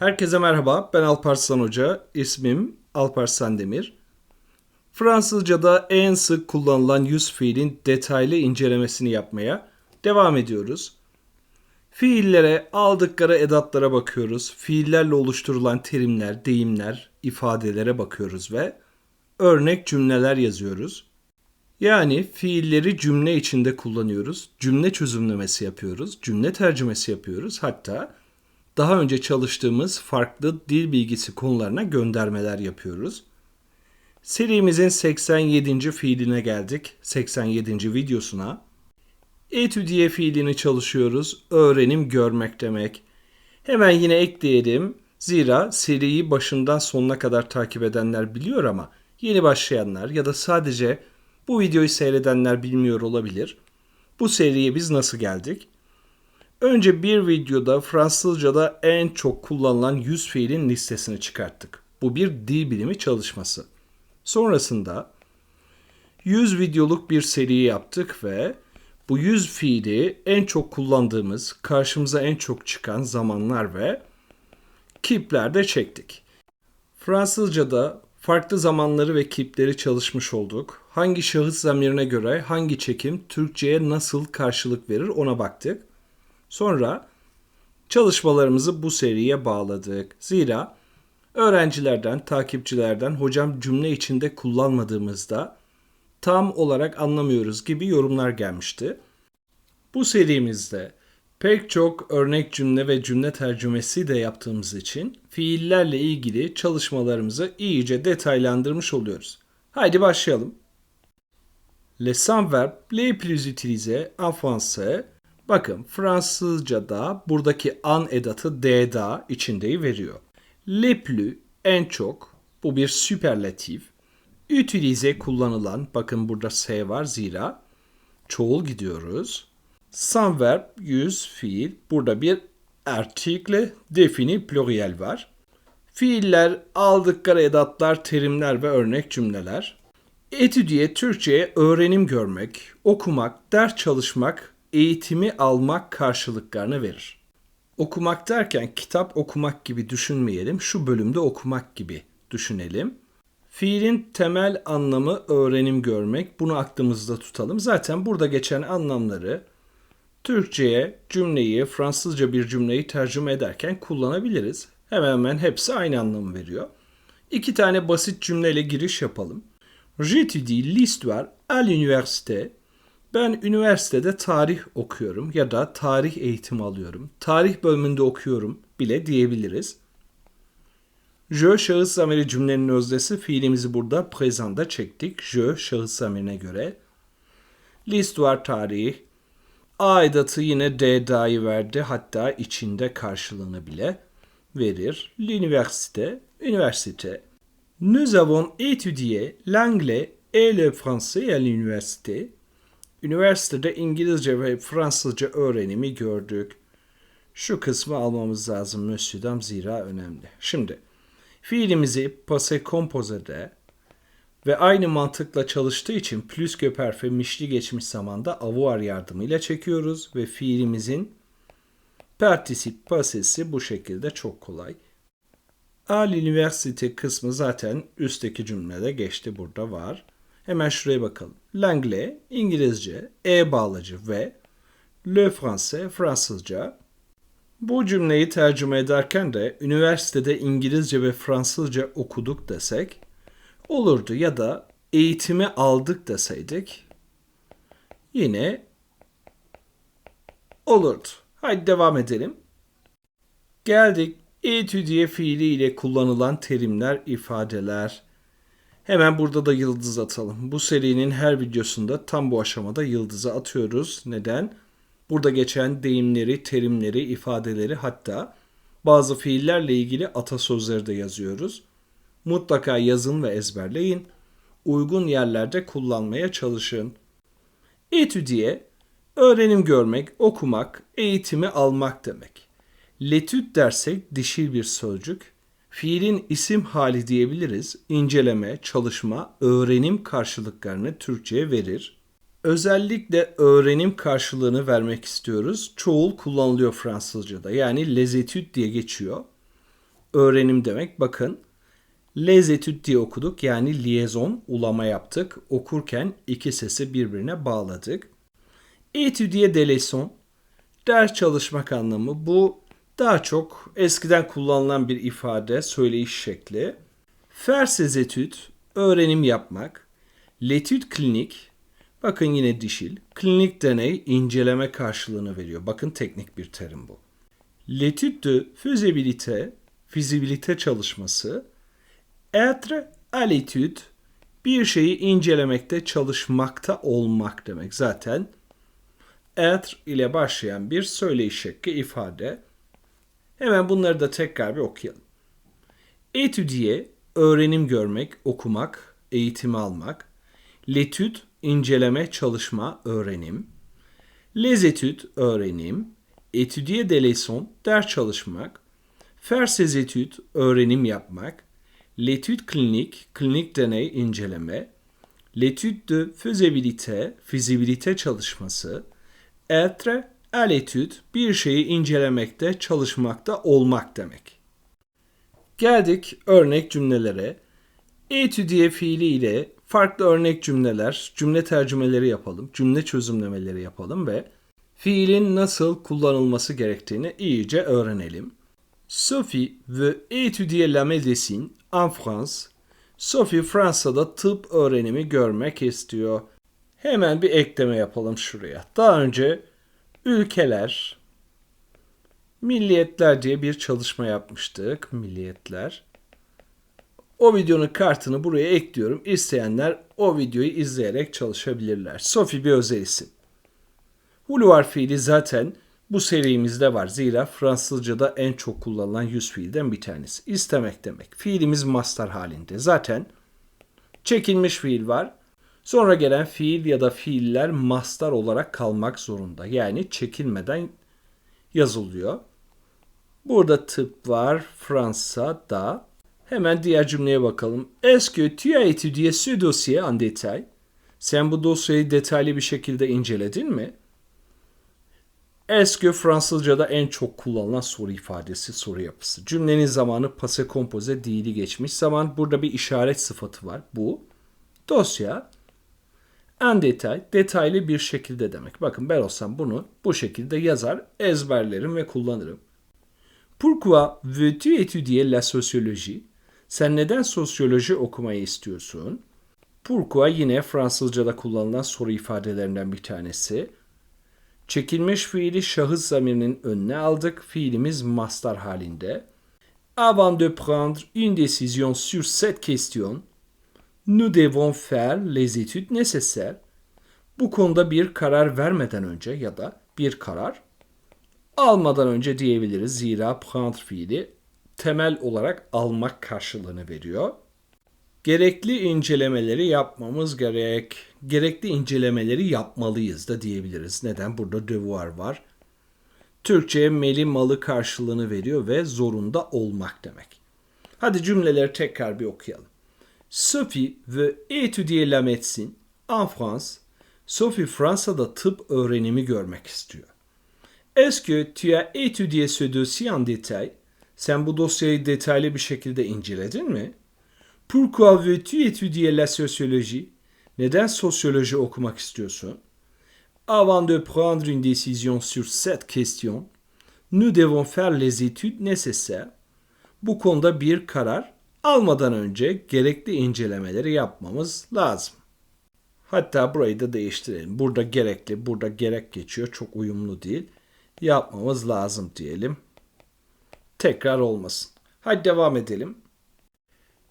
Herkese merhaba, ben Alparslan Hoca, ismim Alparslan Demir. Fransızca'da en sık kullanılan yüz fiilin detaylı incelemesini yapmaya devam ediyoruz. Fiillere, aldıkları edatlara bakıyoruz. Fiillerle oluşturulan terimler, deyimler, ifadelere bakıyoruz ve örnek cümleler yazıyoruz. Yani fiilleri cümle içinde kullanıyoruz. Cümle çözümlemesi yapıyoruz. Cümle tercümesi yapıyoruz. Hatta daha önce çalıştığımız farklı dil bilgisi konularına göndermeler yapıyoruz. Serimizin 87. fiiline geldik. 87. videosuna. Etüdiye fiilini çalışıyoruz. Öğrenim görmek demek. Hemen yine ekleyelim. Zira seriyi başından sonuna kadar takip edenler biliyor ama yeni başlayanlar ya da sadece bu videoyu seyredenler bilmiyor olabilir. Bu seriye biz nasıl geldik? Önce bir videoda Fransızca'da en çok kullanılan 100 fiilin listesini çıkarttık. Bu bir dil bilimi çalışması. Sonrasında 100 videoluk bir seri yaptık ve bu 100 fiili en çok kullandığımız, karşımıza en çok çıkan zamanlar ve kiplerde çektik. Fransızca'da farklı zamanları ve kipleri çalışmış olduk. Hangi şahıs zamirine göre hangi çekim Türkçe'ye nasıl karşılık verir ona baktık. Sonra çalışmalarımızı bu seriye bağladık. Zira öğrencilerden, takipçilerden hocam cümle içinde kullanmadığımızda tam olarak anlamıyoruz gibi yorumlar gelmişti. Bu serimizde pek çok örnek cümle ve cümle tercümesi de yaptığımız için fiillerle ilgili çalışmalarımızı iyice detaylandırmış oluyoruz. Haydi başlayalım. Les sans-verbes les plus utilisés en français Bakın Fransızca'da buradaki an edatı d'da içindeyi veriyor. Le plus en çok bu bir süperlatif. Utilize kullanılan bakın burada s var zira çoğul gidiyoruz. Sans verb yüz fiil burada bir article defini pluriel var. Fiiller, aldıkları edatlar, terimler ve örnek cümleler. Etüdiye Türkçe'ye öğrenim görmek, okumak, ders çalışmak, eğitimi almak karşılıklarını verir. Okumak derken kitap okumak gibi düşünmeyelim, şu bölümde okumak gibi düşünelim. Fiilin temel anlamı öğrenim görmek. Bunu aklımızda tutalım. Zaten burada geçen anlamları Türkçe'ye cümleyi, Fransızca bir cümleyi tercüme ederken kullanabiliriz. Hemen hemen hepsi aynı anlamı veriyor. İki tane basit cümleyle giriş yapalım. J'étudie l'histoire à l'université ben üniversitede tarih okuyorum ya da tarih eğitimi alıyorum. Tarih bölümünde okuyorum bile diyebiliriz. Je şahıs zamiri cümlenin özdesi fiilimizi burada présent'da çektik. Je şahıs zamirine göre. L'histoire tarih. Aidatı yine D da'yı verdi. Hatta içinde karşılığını bile verir. L'université, üniversite. Nous avons étudié l'anglais et le français à l'université. Üniversitede İngilizce ve Fransızca öğrenimi gördük. Şu kısmı almamız lazım Monsieur'dam zira önemli. Şimdi fiilimizi passé composé'de ve aynı mantıkla çalıştığı için plus que perfect mişli geçmiş zamanda avoir yardımıyla çekiyoruz ve fiilimizin particip passesi bu şekilde çok kolay. À l'université kısmı zaten üstteki cümlede geçti burada var. Hemen şuraya bakalım. L'anglais, İngilizce, e bağlacı ve le français, Fransızca. Bu cümleyi tercüme ederken de üniversitede İngilizce ve Fransızca okuduk desek olurdu ya da eğitimi aldık deseydik yine olurdu. Haydi devam edelim. Geldik etüdiye fiili ile kullanılan terimler, ifadeler, Hemen burada da yıldız atalım. Bu serinin her videosunda tam bu aşamada yıldızı atıyoruz. Neden? Burada geçen deyimleri, terimleri, ifadeleri hatta bazı fiillerle ilgili atasözleri de yazıyoruz. Mutlaka yazın ve ezberleyin. Uygun yerlerde kullanmaya çalışın. Etüdiye, öğrenim görmek, okumak, eğitimi almak demek. Letüt dersek dişil bir sözcük, Fiilin isim hali diyebiliriz. İnceleme, çalışma, öğrenim karşılıklarını Türkçe'ye verir. Özellikle öğrenim karşılığını vermek istiyoruz. Çoğul kullanılıyor Fransızca'da. Yani les études diye geçiyor. öğrenim demek. Bakın les études diye okuduk. Yani liaison, ulama yaptık. Okurken iki sesi birbirine bağladık. Étudier de leçon, ders çalışmak anlamı. Bu daha çok eskiden kullanılan bir ifade, söyleyiş şekli. Faire ses öğrenim yapmak. L'étude clinique, bakın yine dişil. Klinik deney, inceleme karşılığını veriyor. Bakın teknik bir terim bu. L'étude de faisabilité, fizibilite çalışması. Être à l'étude, bir şeyi incelemekte, çalışmakta olmak demek. Zaten être ile başlayan bir söyleyiş şekli ifade. Hemen bunları da tekrar bir okuyalım. Étudier, öğrenim görmek, okumak, eğitimi almak. L'étude, inceleme, çalışma, öğrenim. Les öğrenim. Étudier des leçons, ders çalışmak. Faire ses öğrenim yapmak. L'étude clinique, klinik deney, inceleme. L'étude de faisabilité, fizibilite çalışması. Être à l'étude, bir şeyi incelemekte, çalışmakta olmak demek. Geldik örnek cümlelere. Étudier fiili ile farklı örnek cümleler, cümle tercümeleri yapalım, cümle çözümlemeleri yapalım ve fiilin nasıl kullanılması gerektiğini iyice öğrenelim. Sophie veut étudier la médecine en France. Sophie Fransa'da tıp öğrenimi görmek istiyor. Hemen bir ekleme yapalım şuraya. Daha önce ülkeler, milliyetler diye bir çalışma yapmıştık. Milliyetler. O videonun kartını buraya ekliyorum. İsteyenler o videoyu izleyerek çalışabilirler. Sophie bir özel isim. Huluvar fiili zaten bu serimizde var. Zira Fransızca'da en çok kullanılan yüz fiilden bir tanesi. İstemek demek. Fiilimiz master halinde. Zaten çekilmiş fiil var. Sonra gelen fiil ya da fiiller master olarak kalmak zorunda. Yani çekilmeden yazılıyor. Burada tıp var. Fransa'da. Hemen diğer cümleye bakalım. Est-ce que tu as étudié ce dossier en détail? Sen bu dosyayı detaylı bir şekilde inceledin mi? Est-ce Fransızca'da en çok kullanılan soru ifadesi, soru yapısı. Cümlenin zamanı passé composé değili geçmiş zaman. Burada bir işaret sıfatı var. Bu. Dosya. En detay, detaylı bir şekilde demek. Bakın ben olsam bunu bu şekilde yazar, ezberlerim ve kullanırım. Pourquoi veux-tu étudier la sociologie? Sen neden sosyoloji okumayı istiyorsun? Pourquoi yine Fransızca'da kullanılan soru ifadelerinden bir tanesi. Çekilmiş fiili şahıs zamirinin önüne aldık. Fiilimiz master halinde. Avant de prendre une décision sur cette question, nous devons faire les études nécessaires. Bu konuda bir karar vermeden önce ya da bir karar almadan önce diyebiliriz. Zira prendre fiili temel olarak almak karşılığını veriyor. Gerekli incelemeleri yapmamız gerek. Gerekli incelemeleri yapmalıyız da diyebiliriz. Neden? Burada devoir var. Türkçe'ye meli malı karşılığını veriyor ve zorunda olmak demek. Hadi cümleleri tekrar bir okuyalım. Sophie veut étudier la médecine en France. Sophie Fransa'da tıp öğrenimi görmek istiyor. Est-ce que tu as étudié ce dossier en détail? Sen bu dosyayı detaylı bir şekilde inceledin mi? Pourquoi veux-tu étudier la sociologie? Neden sosyoloji okumak istiyorsun? Avant de prendre une décision sur cette question, nous devons faire les études nécessaires. Bu konuda bir karar almadan önce gerekli incelemeleri yapmamız lazım. Hatta burayı da değiştirelim. Burada gerekli, burada gerek geçiyor. Çok uyumlu değil. Yapmamız lazım diyelim. Tekrar olmasın. Hadi devam edelim.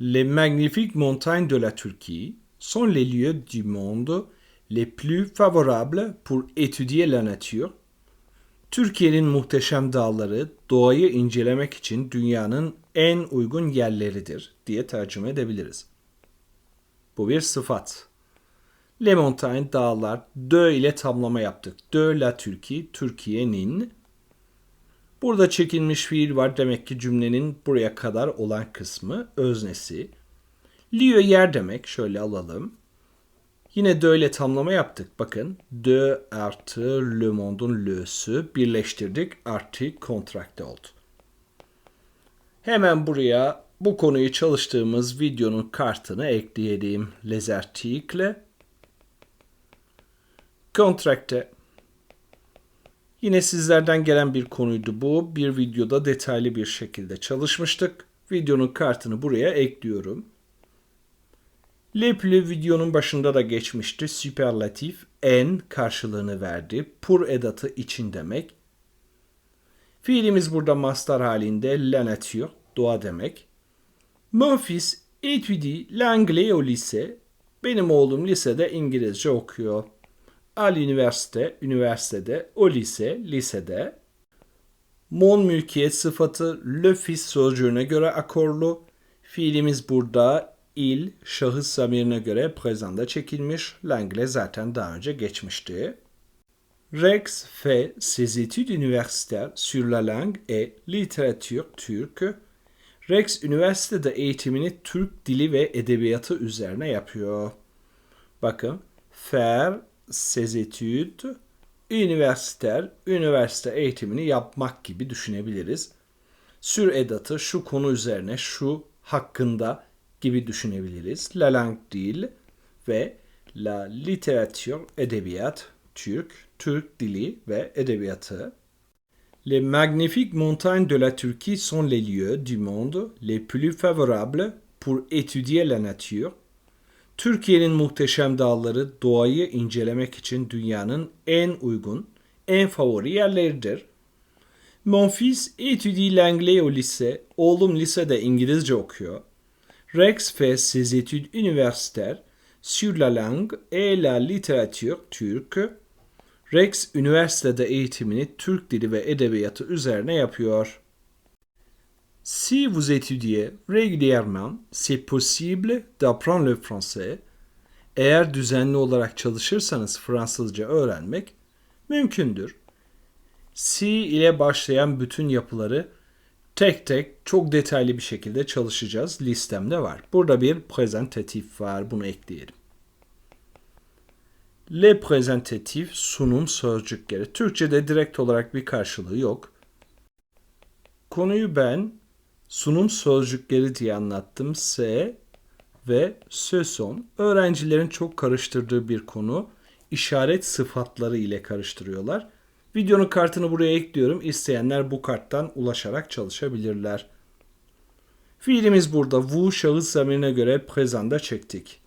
Les magnifiques montagnes de la Turquie sont les lieux du monde les plus favorables pour étudier la nature. Türkiye'nin muhteşem dağları doğayı incelemek için dünyanın en uygun yerleridir diye tercüme edebiliriz. Bu bir sıfat. Les montagnes dağlar de ile tamlama yaptık. De la Türkiye Türkiye'nin Burada çekilmiş fiil var. Demek ki cümlenin buraya kadar olan kısmı öznesi. Lieu yer demek. Şöyle alalım. Yine de öyle tamlama yaptık. Bakın de artı le monde'un le'sü birleştirdik. Artı kontrakte oldu. Hemen buraya bu konuyu çalıştığımız videonun kartını ekleyelim. Les articles. Contracte. Yine sizlerden gelen bir konuydu bu. Bir videoda detaylı bir şekilde çalışmıştık. Videonun kartını buraya ekliyorum. Le plus videonun başında da geçmişti. Süperlatif en karşılığını verdi. Pour edatı için demek. Fiilimiz burada master halinde la nature, doğa demek. Mon fils étudie l'anglais au lycée. Benim oğlum lisede İngilizce okuyor. À l'université, üniversitede, au lycée, lisede. Mon mülkiyet sıfatı le fils sözcüğüne göre akorlu. Fiilimiz burada il, şahıs zamirine göre prezanda çekilmiş. L'anglais zaten daha önce geçmişti. Rex fait ses études universitaires sur la langue et littérature turque. Rex üniversitede eğitimini Türk dili ve edebiyatı üzerine yapıyor. Bakın, faire ses études universitaires, üniversite eğitimini yapmak gibi düşünebiliriz. Sür edatı şu konu üzerine, şu hakkında gibi düşünebiliriz. La langue dil ve la littérature edebiyat, Türk, Türk dili ve edebiyatı. Les magnifiques montagnes de la Turquie sont les lieux du monde les plus favorables pour étudier la nature. Türkiye'nin muhteşem dağları doğayı incelemek için dünyanın en uygun, en favori yerleridir. Mon fils étudie l'anglais au lycée. Oğlum lisede İngilizce okuyor. Rex fait ses études universitaires sur la langue et la littérature turque. Rex üniversitede eğitimini Türk dili ve edebiyatı üzerine yapıyor. Si vous étudiez régulièrement, c'est possible d'apprendre le français. Eğer düzenli olarak çalışırsanız Fransızca öğrenmek mümkündür. Si ile başlayan bütün yapıları tek tek çok detaylı bir şekilde çalışacağız. Listemde var. Burada bir prezentatif var. Bunu ekleyelim. Le prezentatif sunum sözcükleri. Türkçe'de direkt olarak bir karşılığı yok. Konuyu ben sunum sözcükleri diye anlattım. S ve söz son. Öğrencilerin çok karıştırdığı bir konu. İşaret sıfatları ile karıştırıyorlar. Videonun kartını buraya ekliyorum. İsteyenler bu karttan ulaşarak çalışabilirler. Fiilimiz burada vous şahıs zamirine göre prezanda çektik.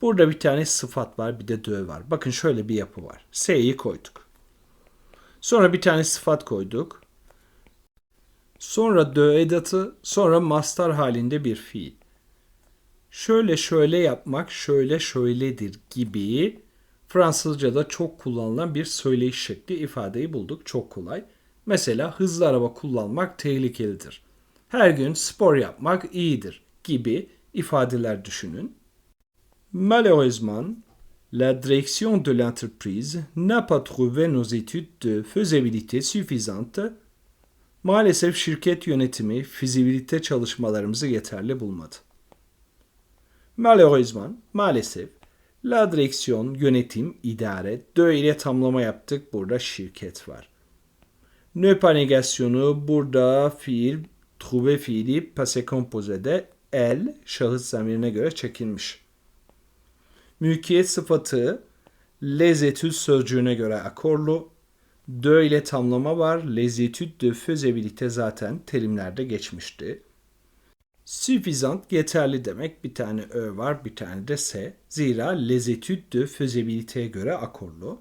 Burada bir tane sıfat var bir de dö var. Bakın şöyle bir yapı var. S'yi koyduk. Sonra bir tane sıfat koyduk. Sonra dö edatı, sonra mastar halinde bir fiil. Şöyle şöyle yapmak şöyle şöyledir gibi Fransızca'da çok kullanılan bir söyleyiş şekli ifadeyi bulduk. Çok kolay. Mesela hızlı araba kullanmak tehlikelidir. Her gün spor yapmak iyidir gibi ifadeler düşünün. Malheureusement, la direction de l'entreprise n'a pas trouvé nos études de faisabilité suffisantes. Maalesef şirket yönetimi fizibilite çalışmalarımızı yeterli bulmadı. Malheureusement, maalesef La direksiyon, yönetim, idare. Dö ile tamlama yaptık. Burada şirket var. Ne pas negasyonu burada fiil, trouver fiili passé composé'de el şahıs zamirine göre çekilmiş. Mülkiyet sıfatı études sözcüğüne göre akorlu. Dö ile tamlama var. Études de faisabilité zaten terimlerde geçmişti. Suffisant yeterli demek. Bir tane ö var, bir tane de s. Zira études de faisabilité'ye göre akorlu.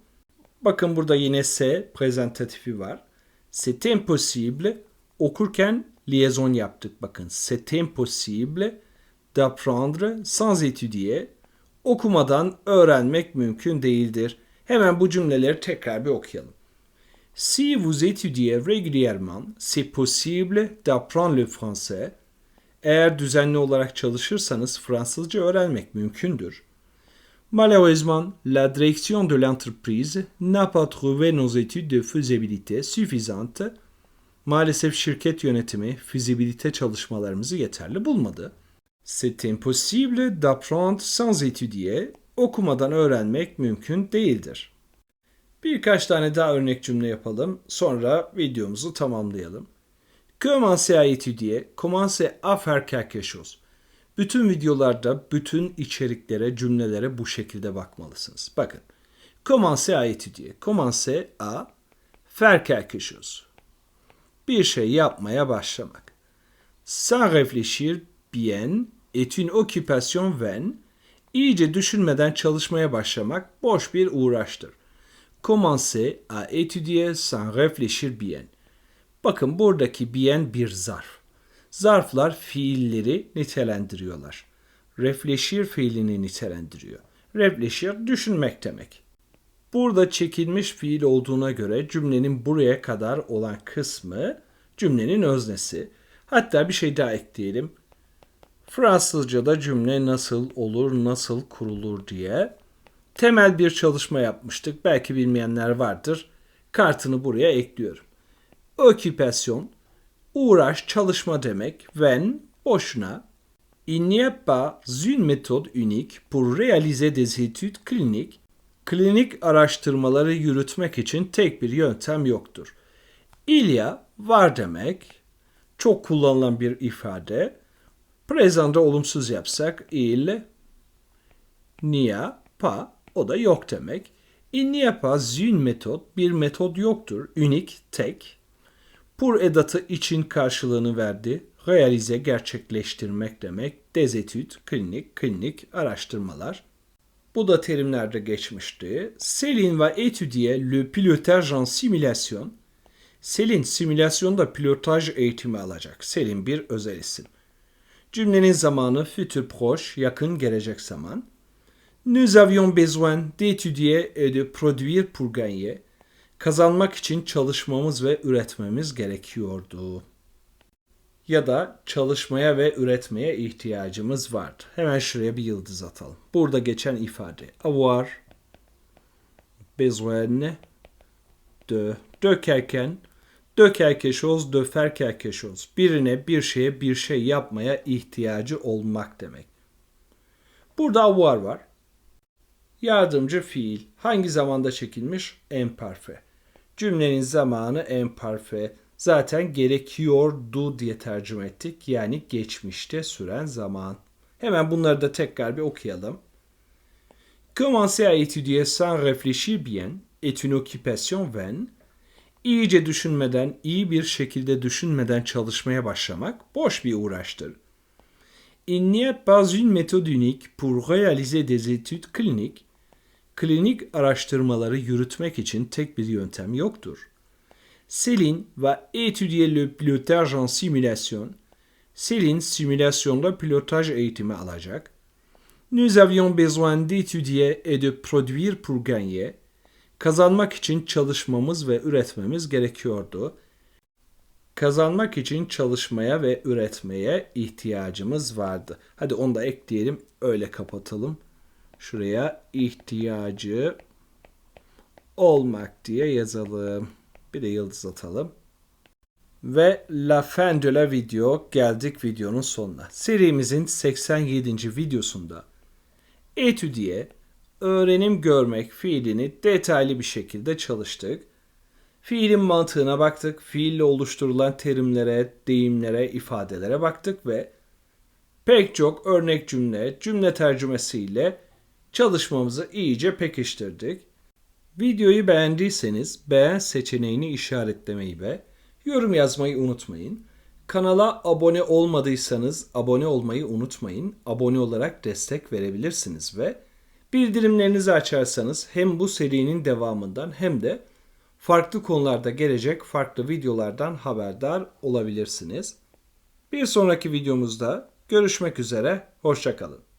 Bakın burada yine s prezentatifi var. C'est impossible. Okurken liaison yaptık. Bakın c'est impossible d'apprendre sans étudier. Okumadan öğrenmek mümkün değildir. Hemen bu cümleleri tekrar bir okuyalım. Si vous étudiez régulièrement, c'est possible d'apprendre le français eğer düzenli olarak çalışırsanız Fransızca öğrenmek mümkündür. Malheureusement, la direction de l'entreprise n'a pas trouvé nos études de faisabilité suffisantes. Maalesef şirket yönetimi fizibilite çalışmalarımızı yeterli bulmadı. C'est impossible d'apprendre sans étudier. Okumadan öğrenmek mümkün değildir. Birkaç tane daha örnek cümle yapalım. Sonra videomuzu tamamlayalım. Commencez à étudier, commencez à faire quelque chose. Bütün videolarda bütün içeriklere, cümlelere bu şekilde bakmalısınız. Bakın. Commencez à étudier. Commencez à faire quelque chose. Bir şey yapmaya başlamak. Sans réfléchir bien est une occupation vaine. İyice düşünmeden çalışmaya başlamak boş bir uğraştır. Commencez à étudier sans réfléchir bien. Bakın buradaki bien bir zarf. Zarflar fiilleri nitelendiriyorlar. Refleşir fiilini nitelendiriyor. Refleşir düşünmek demek. Burada çekilmiş fiil olduğuna göre cümlenin buraya kadar olan kısmı cümlenin öznesi. Hatta bir şey daha ekleyelim. Fransızca'da cümle nasıl olur, nasıl kurulur diye temel bir çalışma yapmıştık. Belki bilmeyenler vardır. Kartını buraya ekliyorum. Occupation, uğraş, çalışma demek. When, boşuna. Il n'y a pas une méthode unique pour réaliser des études cliniques. Klinik araştırmaları yürütmek için tek bir yöntem yoktur. Il y a, var demek. Çok kullanılan bir ifade. Prezanda olumsuz yapsak il n'y a pas, o da yok demek. Il n'y a pas une bir metod yoktur. Ünik, tek. Pour edatı için karşılığını verdi. Realize gerçekleştirmek demek. Des klinik, klinik araştırmalar. Bu da terimlerde geçmişti. Selin va étudier le pilotage en simulation. Selin simülasyonda pilotaj eğitimi alacak. Selin bir özel isim. Cümlenin zamanı futur proche, yakın gelecek zaman. Nous avions besoin d'étudier et de produire pour gagner. Kazanmak için çalışmamız ve üretmemiz gerekiyordu. Ya da çalışmaya ve üretmeye ihtiyacımız vardı. Hemen şuraya bir yıldız atalım. Burada geçen ifade avoir, besoin de, dökerken, de faire quelque chose. Birine, bir şeye, bir şey yapmaya ihtiyacı olmak demek. Burada avoir var. Yardımcı fiil hangi zamanda çekilmiş? Emparfe. Cümlenin zamanı emparfe. Zaten gerekiyordu diye tercüme ettik. Yani geçmişte süren zaman. Hemen bunları da tekrar bir okuyalım. Commencer à étudier sans réfléchir bien est une occupation vaine. İyice düşünmeden, iyi bir şekilde düşünmeden çalışmaya başlamak boş bir uğraştır. Il n'y a pas une méthode unique pour réaliser des études cliniques. Klinik araştırmaları yürütmek için tek bir yöntem yoktur. Céline va étudier le pilotage en simulation. Céline simülasyonda pilotaj eğitimi alacak. Nous avions besoin d'étudier et de produire pour gagner. Kazanmak için çalışmamız ve üretmemiz gerekiyordu. Kazanmak için çalışmaya ve üretmeye ihtiyacımız vardı. Hadi onu da ekleyelim, öyle kapatalım. Şuraya ihtiyacı olmak diye yazalım. Bir de yıldız atalım. Ve la fin de la video geldik videonun sonuna. Serimizin 87. videosunda etüdiye öğrenim görmek fiilini detaylı bir şekilde çalıştık. Fiilin mantığına baktık, fiille oluşturulan terimlere, deyimlere, ifadelere baktık ve pek çok örnek cümle, cümle tercümesiyle çalışmamızı iyice pekiştirdik. Videoyu beğendiyseniz beğen seçeneğini işaretlemeyi ve yorum yazmayı unutmayın. Kanala abone olmadıysanız abone olmayı unutmayın. Abone olarak destek verebilirsiniz ve bildirimlerinizi açarsanız hem bu serinin devamından hem de farklı konularda gelecek farklı videolardan haberdar olabilirsiniz. Bir sonraki videomuzda görüşmek üzere, hoşçakalın.